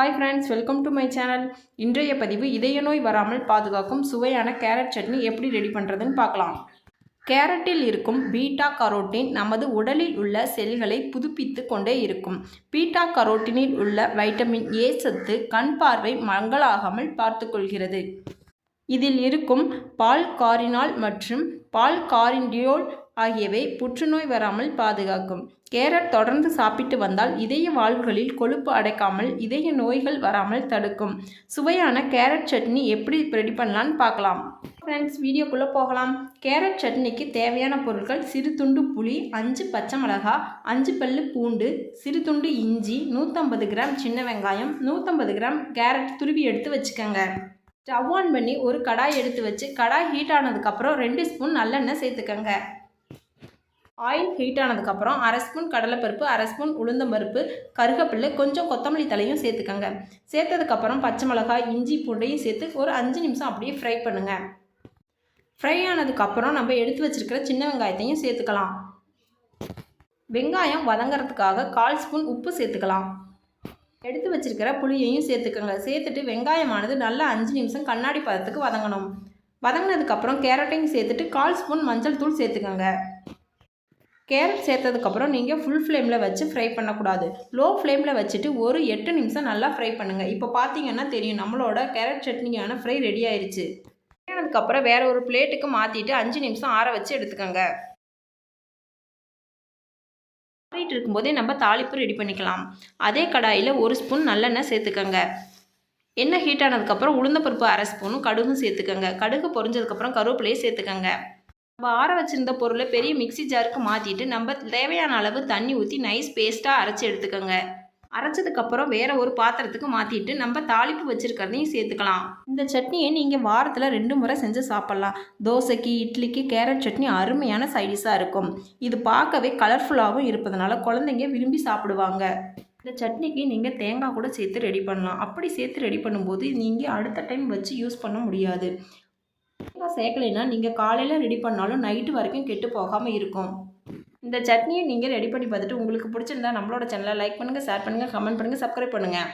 Hi friends welcome to my channel இன்றைய பதிவு இதய நோய் வராமல் பாதுகாக்கும் சுவையான கேரட் சட்னி எப்படி ரெடி பண்ணுறதுன்னு பார்க்கலாம். கேரட்டில் இருக்கும் பீட்டா கரோட்டின் நமது உடலில் உள்ள செல்களை புதுப்பித்து கொண்டே இருக்கும். பீட்டா கரோட்டினில் உள்ள வைட்டமின் ஏ சத்து கண் பார்வை மங்கலாகாமல் பார்த்துக்கொள்கிறது இதில் இருக்கும் பால் காரினால் மற்றும் பால் காரிண்டியோல் ஆகியவை புற்றுநோய் வராமல் பாதுகாக்கும். கேரட் தொடர்ந்து சாப்பிட்டு வந்தால் இதய வாழ்வுகளில் கொழுப்பு அடைக்காமல் இதய நோய்கள் வராமல் தடுக்கும். சுவையான கேரட் சட்னி எப்படி ரெடி பண்ணலான்னு பார்க்கலாம். ஃப்ரெண்ட்ஸ் வீடியோக்குள்ளே போகலாம். கேரட் சட்னிக்கு தேவையான பொருட்கள் சிறு துண்டு புளி அஞ்சு பச்சை மிளகா அஞ்சு பல்லு பூண்டு சிறு துண்டு இஞ்சி நூற்றம்பது கிராம் சின்ன வெங்காயம் நூற்றம்பது கிராம் கேரட் துருவி எடுத்து வச்சுக்கோங்க. ஸ்டவ் ஆன் பண்ணி ஒரு கடாய் எடுத்து வச்சு கடாய் ஹீட் ஆனதுக்கப்புறம் ரெண்டு ஸ்பூன் நல்லெண்ணெய் சேர்த்துக்கோங்க. ஆயில் ஹீட் ஆனதுக்கப்புறம் அரை ஸ்பூன் கடலைப்பருப்பு அரை ஸ்பூன் உளுந்தம்பருப்பு கருகப்பிள்ளை கொஞ்சம் கொத்தமல்லி தலையும் சேர்த்துக்கோங்க. சேர்த்ததுக்கப்புறம் பச்சை மிளகாய் இஞ்சி பூண்டையும் சேர்த்து ஒரு அஞ்சு நிமிஷம் அப்படியே ஃப்ரை பண்ணுங்கள் ஃப்ரை ஆனதுக்கப்புறம் நம்ம எடுத்து வச்சுருக்கிற சின்ன வெங்காயத்தையும் சேர்த்துக்கலாம். வெங்காயம் வதங்கிறதுக்காக கால் ஸ்பூன் உப்பு சேர்த்துக்கலாம். எடுத்து வச்சிருக்கிற புளியையும் சேர்த்துக்கோங்க. சேர்த்துட்டு வெங்காயமானது நல்லா அஞ்சு நிமிஷம் கண்ணாடி பதத்துக்கு வதங்கணும். வதங்கினதுக்கப்புறம் கேரட்டையும் சேர்த்துட்டு கால் ஸ்பூன் மஞ்சள் தூள் சேர்த்துக்கோங்க. கேரட் சேர்த்ததுக்கப்புறம் நீங்கள் ஃபுல் ஃப்ளேமில் வச்சு ஃப்ரை பண்ணக்கூடாது. லோ ஃப்ளேமில் வச்சுட்டு ஒரு எட்டு நிமிஷம் நல்லா ஃப்ரை பண்ணுங்கள் இப்போ பார்த்தீங்கன்னா தெரியும் நம்மளோட கேரட் சட்னியான ஃப்ரை ரெடி ஆயிடுச்சு ஆனதுக்கப்புறம் வேறு ஒரு பிளேட்டுக்கு மாற்றிட்டு அஞ்சு நிமிஷம் ஆற வச்சு எடுத்துக்கோங்க. ஆறிட்டு இருக்கும்போதே நம்ம தாளிப்பு ரெடி பண்ணிக்கலாம். அதே கடாயில் ஒரு ஸ்பூன் நல்லெண்ணெய் சேர்த்துக்கோங்க. எண்ணெய் ஹீட் ஆனதுக்கப்புறம் உளுந்தப்பருப்பு அரை ஸ்பூனும் கடுகும் சேர்த்துக்கோங்க. கடுகு பொரிஞ்சதுக்கப்புறம் கருவேப்பிலையை சேர்த்துக்கோங்க. நம்ம ஆற வச்சுருந்த பொருளை பெரிய மிக்சி ஜாருக்கு மாற்றிட்டு நம்ம தேவையான அளவு தண்ணி ஊற்றி நைஸ் பேஸ்ட்டாக அரைச்சி எடுத்துக்கோங்க. அரைச்சதுக்கப்புறம் வேறு ஒரு பாத்திரத்துக்கு மாற்றிட்டு நம்ம தாளிப்பு வச்சுருக்கிறதையும் சேர்த்துக்கலாம். இந்த சட்னியை நீங்கள் வாரத்தில் ரெண்டு முறை செஞ்சு சாப்பிட்லாம். தோசைக்கு இட்லிக்கு கேரட் சட்னி அருமையான சைடிஷாக இருக்கும். இது பார்க்கவே கலர்ஃபுல்லாகவும் இருப்பதனால குழந்தைங்க விரும்பி சாப்பிடுவாங்க. இந்த சட்னிக்கு நீங்கள் தேங்காய் கூட சேர்த்து ரெடி பண்ணலாம். அப்படி சேர்த்து ரெடி பண்ணும்போது நீங்கள் அடுத்த டைம் வச்சு யூஸ் பண்ண முடியாது. தேங்காய் சேர்க்கலைன்னா நீங்கள் காலையில் ரெடி பண்ணாலும் நைட்டு வரைக்கும் கெட்டு போகாமல் இருக்கும். இந்த சட்னியை நீங்கள் ரெடி பண்ணி பார்த்துட்டு உங்களுக்கு பிடிச்சிருந்தா நம்மளோட சேனலை லைக் பண்ணுங்கள் ஷேர் பண்ணுங்கள் கமெண்ட் பண்ணுங்கள் சப்ஸ்கிரைப் பண்ணுங்கள்